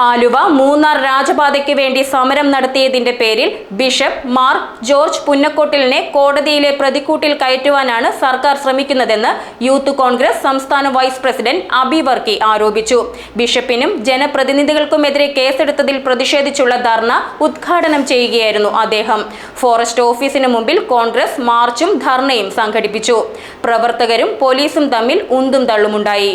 ആലുവ മൂന്നാർ രാജപാതയ്ക്ക് വേണ്ടി സമരം നടത്തിയതിന്റെ പേരിൽ ബിഷപ്പ് മാർ ജോർജ് പുന്നക്കോട്ടിലിനെ കോടതിയിലെ പ്രതിക്കൂട്ടിൽ കയറ്റുവാനാണ് സർക്കാർ ശ്രമിക്കുന്നതെന്ന് യൂത്ത് കോൺഗ്രസ് സംസ്ഥാന വൈസ് പ്രസിഡന്റ് അബി വർക്കി ആരോപിച്ചു. ബിഷപ്പിനും ജനപ്രതിനിധികൾക്കുമെതിരെ കേസെടുത്തതിൽ പ്രതിഷേധിച്ചുള്ള ധർണ ഉദ്ഘാടനം ചെയ്യുകയായിരുന്നു അദ്ദേഹം. ഫോറസ്റ്റ് ഓഫീസിന് മുമ്പിൽ കോൺഗ്രസ് മാർച്ചും ധർണയും സംഘടിപ്പിച്ചു. പ്രവർത്തകരും പോലീസും തമ്മിൽ ഉന്തും തള്ളുമുണ്ടായി.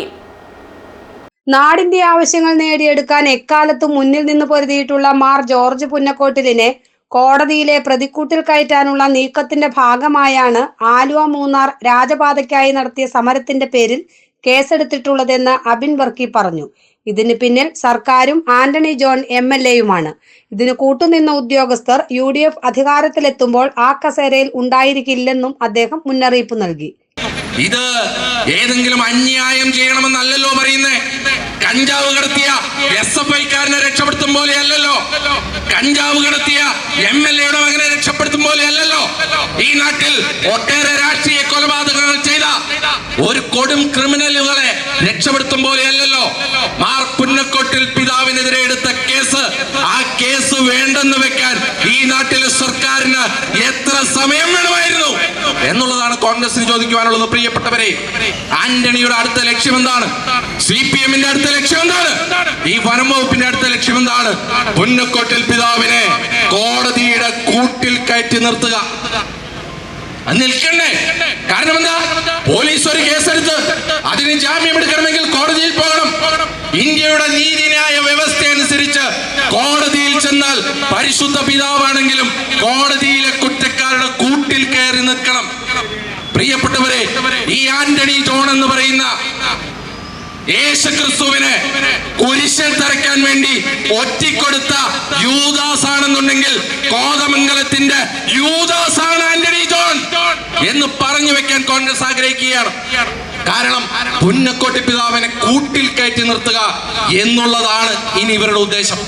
നാടിന്റെ ആവശ്യങ്ങൾ നേടിയെടുക്കാൻ എക്കാലത്തും മുന്നിൽ നിന്ന് പൊരുതിയിട്ടുള്ള മാർ ജോർജ് പുന്നക്കോട്ടിലിനെ കോടതിയിലെ പ്രതിക്കൂട്ടിൽ കയറ്റാനുള്ള നീക്കത്തിന്റെ ഭാഗമായാണ് ആലുവ മൂന്നാർ രാജപാതയ്ക്കായി നടത്തിയ സമരത്തിന്റെ പേരിൽ കേസെടുത്തിട്ടുള്ളതെന്ന് അബിൻ വർക്കി പറഞ്ഞു. ഇതിന് പിന്നിൽ സർക്കാരും ആന്റണി ജോൺ എം എൽ എയുമാണ്. ഇതിന് കൂട്ടുനിന്ന ഉദ്യോഗസ്ഥർ യു ഡി എഫ് അധികാരത്തിലെത്തുമ്പോൾ ആ കസേരയിൽ ഉണ്ടായിരിക്കില്ലെന്നും അദ്ദേഹം മുന്നറിയിപ്പ് നൽകി. ഇത് ഏതെങ്കിലും അന്യായം ചെയ്യണമെന്നല്ലല്ലോ പറയുന്നേ. കഞ്ചാവ് കടത്തിയ എസ് എഫ് ഐക്കാരനെ രക്ഷപ്പെടുത്തും പോലെയല്ലോ കഞ്ചാവ് കടത്തിയ എം എൽ എയുടെ മകനെ രക്ഷപ്പെടുത്തും പോലെയല്ലോ ഈ നാട്ടിൽ ഒട്ടേറെ രാഷ്ട്രീയ കൊലപാതകങ്ങൾ ചെയ്ത ഒരു കൊടും ക്രിമിനലുകളെ രക്ഷപ്പെടുത്തും പോലെയല്ലോ മാർ പുന്നക്കൊട്ടിൽ പിതാവിനെതിരെ എടുത്ത കേസ് ആ കേസ് വേണ്ടെന്ന് വെക്കാൻ ഈ നാട്ടിലെ സർക്കാരിന് എത്ര സമയം വേണമായിരുന്നു? എന്നുള്ളതാണ് കോൺഗ്രസിന് ചോദിക്കുവാനുള്ളത് പ്രിയപ്പെട്ടവരെ. ആന്റണിയുടെ അടുത്ത ലക്ഷ്യം എന്താണ്? സി പി എമ്മിന്റെ അടുത്ത ലക്ഷ്യം എന്താണ്? ഈ വനം വകുപ്പിന്റെ അടുത്ത ലക്ഷ്യം എന്താണ്? പൊന്നക്കോട്ടിൽ പിതാവിനെ കോടതിയുടെ കൂട്ടിൽ കയറ്റി നിർത്തുക. നിൽക്കണ്ടേ? കാരണം എന്താ? പോലീസ് ഒരു കേസെടുത്ത് അതിന് ജാമ്യം എടുക്കണമെങ്കിൽ കോടതിയിൽ പോകണം. ഇന്ത്യയുടെ നീതിന്യായ വ്യവസ്ഥ അനുസരിച്ച് കോടതിയിൽ ചെന്നാൽ പരിശുദ്ധ പിതാവാണെങ്കിലും കോടതിയിലെ കുറ്റക്കാരുടെ കൂട്ടിൽ കയറി നിൽക്കണം. പ്രിയപ്പെട്ടവരെ ഈ ആന്റണി ജോൺ എന്ന് പറയുന്ന യേശുക്രിസ്തുവിനെ കുരിശിൽ തറയ്ക്കാൻ വേണ്ടി ഒറ്റിക്കൊടുത്ത യൂദാസ് ആണെന്നുണ്ടെങ്കിൽ കോതമംഗലത്തിന്റെ യൂദാസ് ആണ് ആന്റണി ജോൺ എന്ന് പറഞ്ഞു വെക്കാൻ കോൺഗ്രസ് ആഗ്രഹിക്കുകയാണ്. കാരണം പുന്നക്കോട്ടി പിതാവിനെ കൂട്ടിൽ കയറ്റി നിർത്തുക എന്നുള്ളതാണ് ഇനി ഇവരുടെ ഉദ്ദേശം.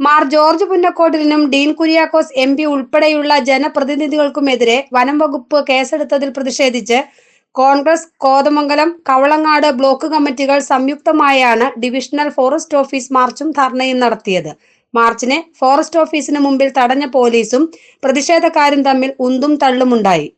മാർ ജോർജ് പുന്നക്കോട്ടിലിനും ഡീൻ കുര്യാക്കോസ് എം പി ഉൾപ്പെടെയുള്ള ജനപ്രതിനിധികൾക്കുമെതിരെ വനം വകുപ്പ് കേസെടുത്തതിൽ പ്രതിഷേധിച്ച് കോൺഗ്രസ് കോതമംഗലം കവളങ്ങാട് ബ്ലോക്ക് കമ്മിറ്റികൾ സംയുക്തമായാണ് ഡിവിഷണൽ ഫോറസ്റ്റ് ഓഫീസ് മാർച്ചും ധർണയും നടത്തിയത്. മാർച്ചിനെ ഫോറസ്റ്റ് ഓഫീസിന് മുമ്പിൽ തടഞ്ഞ പോലീസും പ്രതിഷേധക്കാരും തമ്മിൽ ഉന്തും തള്ളുമുണ്ടായി.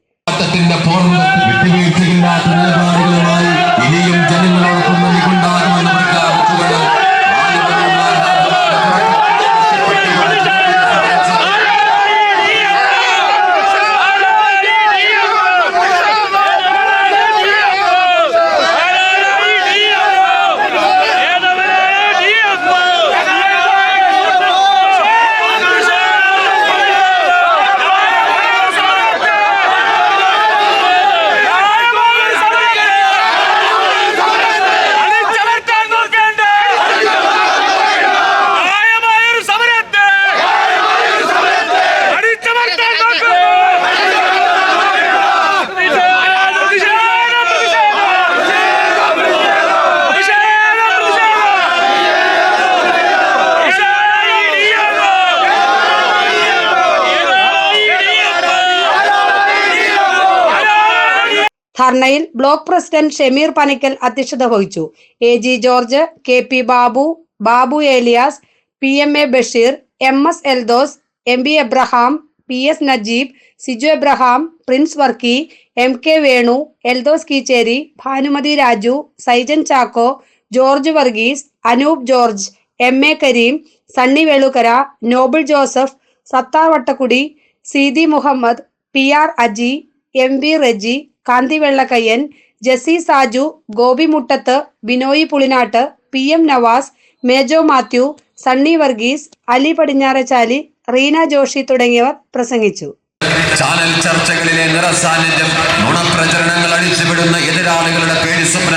ധർണയിൽ ബ്ലോക്ക് പ്രസിഡന്റ് ഷമീർ പനിക്കൽ അധ്യക്ഷത വഹിച്ചു. A G George K P Babu Babu Elias P M A Basheer M S Eldhose M B Abraham P S Najeeb Siju Abraham Prince Varkey M K Venu Eldhose Keecheri Bhanumathi Raju Saijan Chacko George Varghese Anoop George M A Kareem Sunny Velukkara Noble Joseph Sathar Vattakudy Seethi Muhammad P R Aji M V Reji Kanthi Vellakkayyan Jessy Saju Gopi Muttath Binoy Pulinattu P M Navas Mejo Mathew Sunny Varghese Ali Padinjarachali Reena Joshi തുടങ്ങിയവർ പ്രസംഗിച്ചു. Channel ചർച്ചകളിലെ നിറസാന്നിധ്യം നുണപ്രചരണങ്ങൾ അടിച്ചുവിടുന്ന എതിരാളികളുടെ പേടി സ്വപ്ന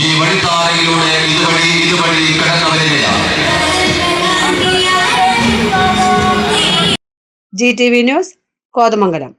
ഈ വഴിത്താരയിലൂടെ ഇതുവഴി ഇതുവഴി കടന്നു വരികയാണ് G T V news Kothamangalam.